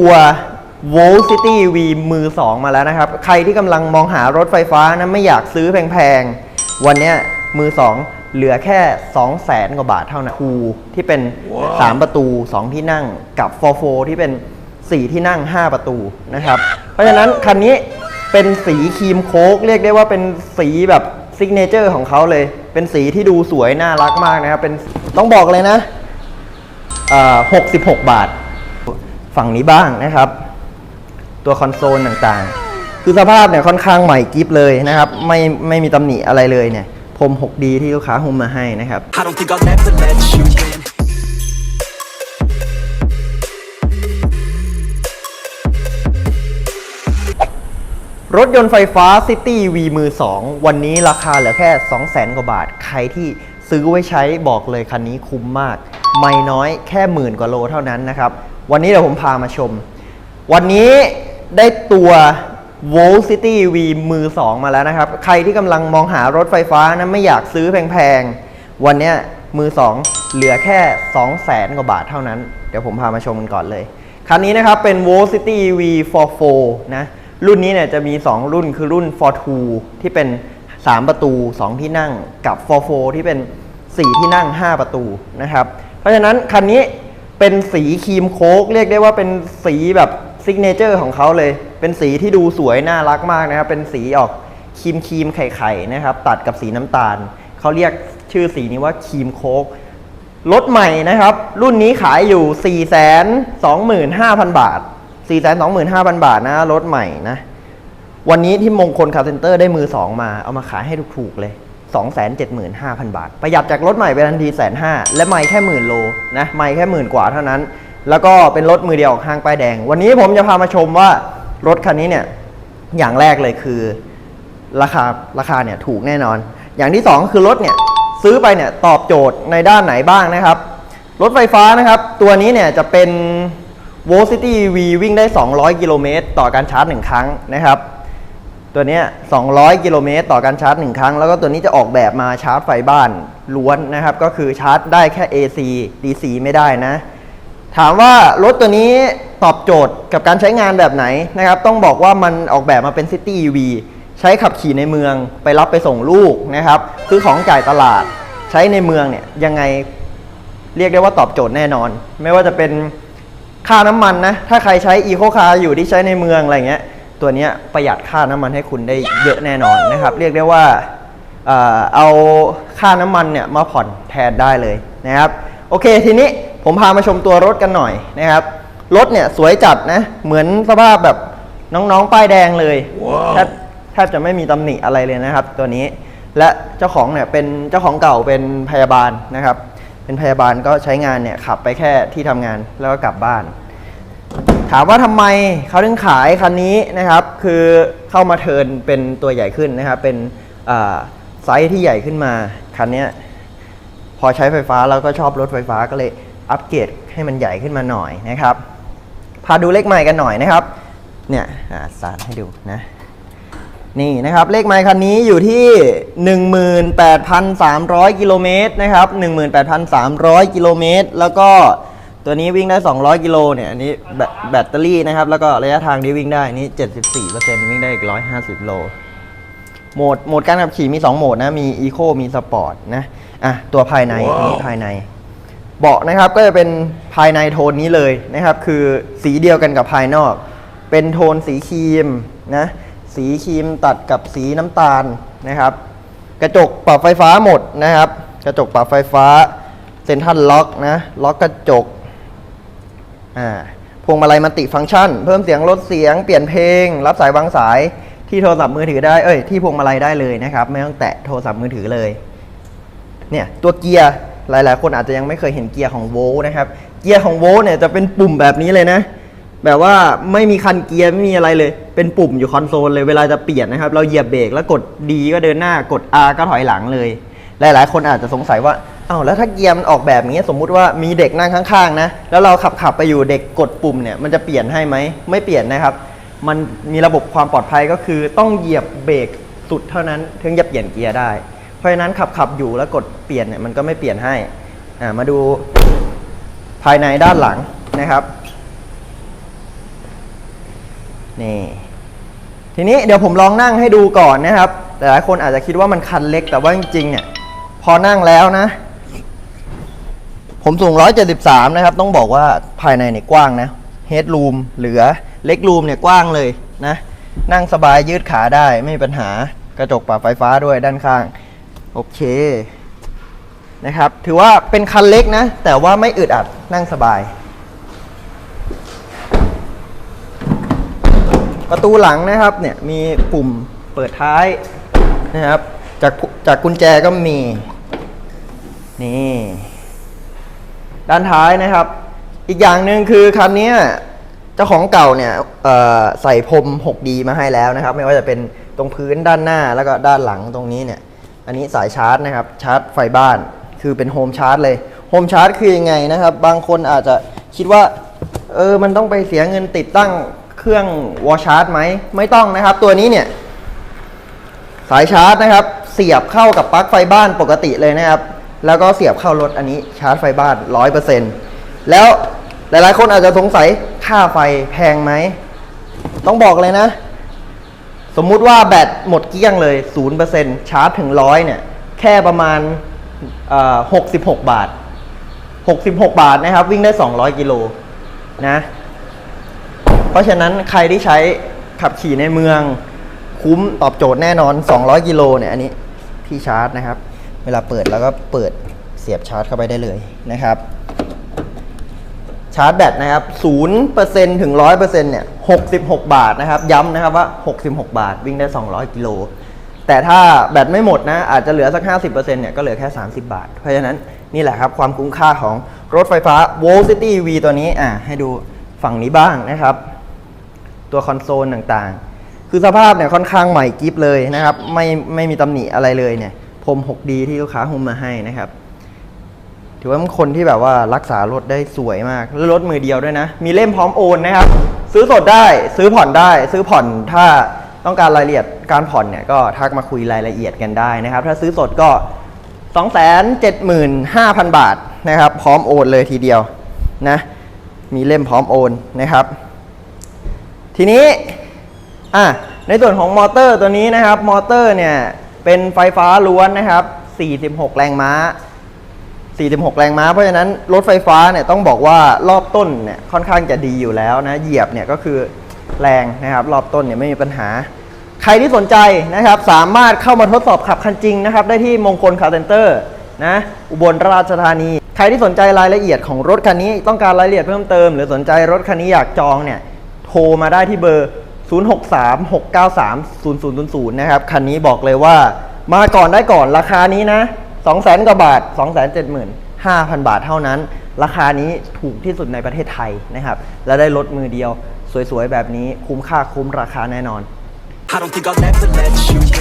ตัว Volt City V มือ 2 มาแล้วนะครับ ใครที่กำลังมองหารถไฟฟ้านะไม่อยากซื้อแพงๆ วันเนี้ยมือ 2 เหลือแค่ 2 0 0แสนกว่าบาทเท่านั้นคูที่เป็น 3 ประตู 2 ที่นั่งกับ 4 4 ที่เป็น 4 ที่นั่ง 5 ประตูนะครับ เพราะฉะนั้นคันนี้เป็นสีครีมโค้กเรียกได้ว่าเป็นสีแบบซิกเนเจอร์ของเขาเลย เป็นสีที่ดูสวยน่ารักมากนะครับ เป็นต้องบอกเลยนะอ่า66 บาท ฝั่งนี้บ้างนะครับ ตัวคอนโซลต่างๆ คือสภาพเนี่ยค่อนข้างใหม่กิฟเลยนะครับ ไม่ไม่มีตำหนิอะไรเลยเนี่ยพรม 6D ที่ลูกค้าหุ้มมาให้นะครับ I don't think I'll ever let you in. รถยนต์ไฟฟ้า City V มือ 2 วันนี้ราคาเหลือแค่ 200,000 กว่าบาท ใครที่ซื้อไว้ใช้บอกเลยคันนี้คุ้มมาก ไม่น้อยแค่หมื่นกว่าโลเท่านั้นนะครับ วันนี้เดี๋ยวผมพามาชม วันนี้ได้ตัว Volt City V มือ 2 มาแล้วนะครับ ใครที่กำลังมองหารถไฟฟ้านะไม่อยากซื้อแพงๆ วันนี้มือ 2 เหลือแค่ 200,000กว่าบาทเท่านั้น เดี๋ยวผมพามาชมกันก่อนเลย คันนี้นะครับเป็น Volt City V44 นะ รุ่นนี้เนี่ยจะมี 2 รุ่นคือรุ่น 42 ที่เป็น 3 ประตู 2 ที่นั่งกับ 44 ที่เป็น 4 ที่นั่ง 5 ประตูนะครับ เพราะฉะนั้นคันนี้ เป็นสีครีมโค้กเรียกได้ว่าเป็นสีแบบซิกเนเจอร์ของเขาเลย เป็นสีที่ดูสวยน่ารักมากนะครับ เป็นสีออกครีมครีมๆไข่ๆนะครับ ตัดกับสีน้ำตาล เขาเรียกชื่อสีนี้ว่าครีมโค้กรถใหม่นะครับ รุ่นนี้ขายอยู่ 425,000 บาท 425,000 บาทนะรถใหม่นะ วันนี้ที่มงคลคาร์เซนเตอร์ได้มือ2มา เอามาขายให้ถูกๆเลย 275,000 บาท ประหยัดจากรถใหม่ไปทันทีแสนห้าและไม่แค่หมื่นโลนะไม่แค่หมื่นกว่าเท่านั้น แล้วก็เป็นรถมือเดียวออกห้างป้ายแดง วันนี้ผมจะพามาชมว่ารถคันนี้เนี่ยอย่างแรกเลยคือราคาราคาเนี่ยถูกแน่นอน อย่างที่สองคือรถเนี่ยซื้อไปเนี่ยตอบโจทย์ในด้านไหนบ้างนะครับ รถไฟฟ้านะครับ ตัวนี้เนี่ยจะเป็น v o l City V วิ่งได้ 200 กิโลเมตรต่อการชาร์จ 1 ครั้งนะครับ ตัวนี้ 200 กิโลเมตรต่อการชาร์จ 1 ครั้ง แล้วก็ตัวนี้จะออกแบบมาชาร์จไฟบ้านล้วนนะครับ ก็คือชาร์จได้แค่ AC DC ไม่ได้นะ ถามว่ารถตัวนี้ตอบโจทย์กับการใช้งานแบบไหนนะครับ ต้องบอกว่ามันออกแบบมาเป็น City EV ใช้ขับขี่ในเมืองไปรับไปส่งลูกนะครับซื้อของจ่ายตลาดใช้ในเมืองเนี่ยยังไงเรียกได้ว่าตอบโจทย์แน่นอน ไม่ว่าจะเป็นค่าน้ำมันนะ ถ้าใครใช้อีโคคาร์อยู่ที่ใช้ในเมืองอะไรเงี้ย ตัวเนี้ยประหยัดค่าน้ำมันให้คุณได้เยอะแน่นอนนะครับ เรียกได้ว่าเอ่อเอาค่าน้ำมันเนี่ยมาผ่อนแทนได้เลยนะครับโอเคทีนี้ผมพามาชมตัวรถกันหน่อยนะครับ รถเนี่ยสวยจัดนะเหมือนสภาพแบบน้องๆ ป้ายแดงเลยแทบแทบจะไม่มีตำหนิอะไรเลยนะครับ ตัวนี้และเจ้าของเนี่ยเป็นเจ้าของเก่าเป็นพยาบาลนะครับ เป็นพยาบาลก็ใช้งานเนี่ยขับไปแค่ที่ทำงานแล้วก็กลับบ้าน ถามว่าทำไมเขาถึงขายคันนี้นะครับ คือเข้ามาเทินเป็นตัวใหญ่ขึ้นนะครับ เป็นไซส์ที่ใหญ่ขึ้นมาคันนี้พอใช้ไฟฟ้าแล้วก็ชอบรถไฟฟ้าก็เลยอัปเกรดให้มันใหญ่ขึ้นมาหน่อยนะครับ พาดูเลขใหม่กันหน่อยนะครับ เนี่ยอ่าสาดให้ดูนะ นี่นะครับเลขไมล์คันนี้อยู่ที่ 18,300 กิโลเมตรนะครับ 18,300 กิโลเมตร แล้วก็ ตัวนี้วิ่งได้ 200 กิโลเนี่ยอันนี้แบตแบตเตอรี่นะครับ แล้วก็ระยะทางที่วิ่งได้นี่74%วิ่งได้อีก 150 โล โหมดโหมดการขับขี่มี 2 โหมดนะ มี Eco มี Sport นะ อะ ตัวภายในอันนี้ภายใน เบาะนะครับก็จะเป็นภายในโทนนี้เลยนะครับ คือสีเดียวกันกับภายนอก เป็นโทนสีครีมนะ สีครีมตัดกับสีน้ำตาลนะครับ กระจกปรับไฟฟ้าหมดนะครับ กระจกปรับไฟฟ้าเซ็นทรัลล็อกนะ ล็อกกระจก อ่าพวงมาลัยมัลติฟังก์ชัน เพิ่มเสียงลดเสียงเปลี่ยนเพลง รับสายวางสายที่โทรศัพท์มือถือได้เอ้ยที่พวงมาลัยได้เลยนะครับ ไม่ต้องแตะโทรศัพท์มือถือเลย เนี่ยตัวเกียร์หลาย ๆ คนอาจจะยังไม่เคยเห็นเกียร์ของโวล์นะครับ เกียร์ของโวล์เนี่ยจะเป็นปุ่มแบบนี้เลยนะ แบบว่าไม่มีคันเกียร์ไม่มีอะไรเลย เป็นปุ่มอยู่คอนโซลเลยเวลาจะเปลี่ยนนะครับ เราเหยียบเบรกแล้วกด D ก็เดินหน้ากด R ก็ถอยหลังเลย หลาย ๆ คนอาจจะสงสัยว่า อ้าวแล้วถ้าเกียร์มันออกแบบนี้สมมุติว่ามีเด็กนั่งข้างๆนะแล้วเราขับขับไปอยู่เด็กกดปุ่มเนี่ยมันจะเปลี่ยนให้ไหมไม่เปลี่ยนนะครับ มันมีระบบความปลอดภัยก็คือต้องเหยียบเบรกสุดเท่านั้นถึงจะเปลี่ยนเกียร์ได้ เพราะฉะนั้นขับขับอยู่แล้วกดเปลี่ยนเนี่ยมันก็ไม่เปลี่ยนให้อ่ามาดูภายในด้านหลังนะครับนี่ทีนี้เดี๋ยวผมลองนั่งให้ดูก่อนนะครับ แต่หลายคนอาจจะคิดว่ามันคันเล็กแต่ว่าจริงๆเนี่ยพอนั่งแล้วนะ ผมสูง 173 นะครับ ต้องบอกว่าภายในเนี่ยกว้างนะเฮดรูมเหลือเล็กรูมเนี่ยกว้างเลยนะ นั่งสบายยืดขาได้ไม่มีปัญหากระจกปรับไฟฟ้าด้วยด้านข้าง โอเคนะครับ ถือว่าเป็นคันเล็กนะ แต่ว่าไม่อึดอัดนั่งสบาย ประตูหลังนะครับเนี่ยมีปุ่มเปิดท้ายนะครับ จากจากกุญแจก็มี นี่ ด้านท้ายนะครับ อีกอย่างหนึ่งคือคันนี้เจ้าของเก่าเนี่ยใส่พรม 6D มาให้แล้วนะครับ ไม่ว่าจะเป็นตรงพื้นด้านหน้าแล้วก็ด้านหลังตรงนี้เนี่ย อันนี้สายชาร์จนะครับ ชาร์จไฟบ้าน คือเป็นโฮมชาร์จเลย โฮมชาร์จคือยังไงนะครับ บางคนอาจจะคิดว่า เออ มันต้องไปเสียเงินติดตั้งเครื่องวอชาร์จไหม ไม่ต้องนะครับ ตัวนี้เนี่ย สายชาร์จนะครับ เสียบเข้ากับปลั๊กไฟบ้านปกติเลยนะครับ แล้วก็เสียบเข้ารถอันนี้ชาร์จไฟบ้านร้อยเปอร์เซ็นแล้วหลายๆ คนอาจจะสงสัยค่าไฟแพงไหม ต้องบอกเลยนะ สมมุติว่าแบตหมดเกลี้ยงเลย0%ชาร์จถึงร้อยเนี่ย แค่ประมาณเอ่อ66บาท66บหกบาทนะครับ วิ่งได้200กิโลนะ เพราะฉะนั้นใครที่ใช้ขับขี่ในเมืองคุ้มตอบโจทย์แน่นอน 200 กิโลเนี่ยอันนี้ที่ชาร์จนะครับ เวลาเปิดแล้วก็เปิดเสียบชาร์จเข้าไปได้เลยนะครับ ชาร์จแบตนะครับ0%ถึง 100%เนี่ย 66 บาทนะครับ ย้ำนะครับว่า 66 บาท วิ่งได้ 200 กิโล แต่ถ้าแบตไม่หมดนะ อาจจะเหลือสัก 50%เนี่ย ก็เหลือแค่ 30 บาท เพราะฉะนั้นนี่แหละครับความคุ้มค่าของรถไฟฟ้า v o l City V ตัวนี้ อะให้ดูฝั่งนี้บ้างนะครับ ตัวคอนโซลต่างๆ คือสภาพเนี่ยค่อนข้างใหม่กิฟเลยนะครับ ไม่ไม่มีตำหนิอะไรเลยเนี่ย ม 6D ที่ลูกค้าหุ้มมาให้นะครับ ถือว่าเป็นคนที่แบบว่ารักษารถได้สวยมาก แล้วรถมือเดียวด้วยนะ มีเล่มพร้อมโอนนะครับ ซื้อสดได้ ซื้อผ่อนได้ ซื้อผ่อนถ้าต้องการรายละเอียดการผ่อนเนี่ยก็ทักมาคุยรายละเอียดกันได้นะครับ ถ้าซื้อสดก็ 275,000 บาทนะครับ พร้อมโอนเลยทีเดียวนะ มีเล่มพร้อมโอนนะครับ ทีนี้อะในส่วนของมอเตอร์ตัวนี้นะครับ มอเตอร์เนี่ย เป็นไฟฟ้าล้วนนะครับ 46 แรงม้า 46 แรงม้า เพราะฉะนั้นรถไฟฟ้าเนี่ยต้องบอกว่ารอบต้นเนี่ยค่อนข้างจะดีอยู่แล้วนะ เหยียบเนี่ยก็คือแรงนะครับ รอบต้นเนี่ยไม่มีปัญหา ใครที่สนใจนะครับ สามารถเข้ามาทดสอบขับคันจริงนะครับ ได้ที่มงคลคาร์เซนเตอร์นะอุบลราชธานี ใครที่สนใจรายละเอียดของรถคันนี้ต้องการรายละเอียดเพิ่มเติม หรือสนใจรถคันนี้อยากจองเนี่ยโทรมาได้ที่เบอร์ 0636930000 นะครับ คันนี้บอกเลยว่า มาก่อนได้ก่อนราคานี้นะ 200,000 กว่าบาท 275,000 บาทเท่านั้น ราคานี้ถูกที่สุดในประเทศไทยนะครับ และได้รถมือเดียว สวยๆ แบบนี้คุ้มค่าคุ้มราคาแน่นอน I don't think I'll ever let you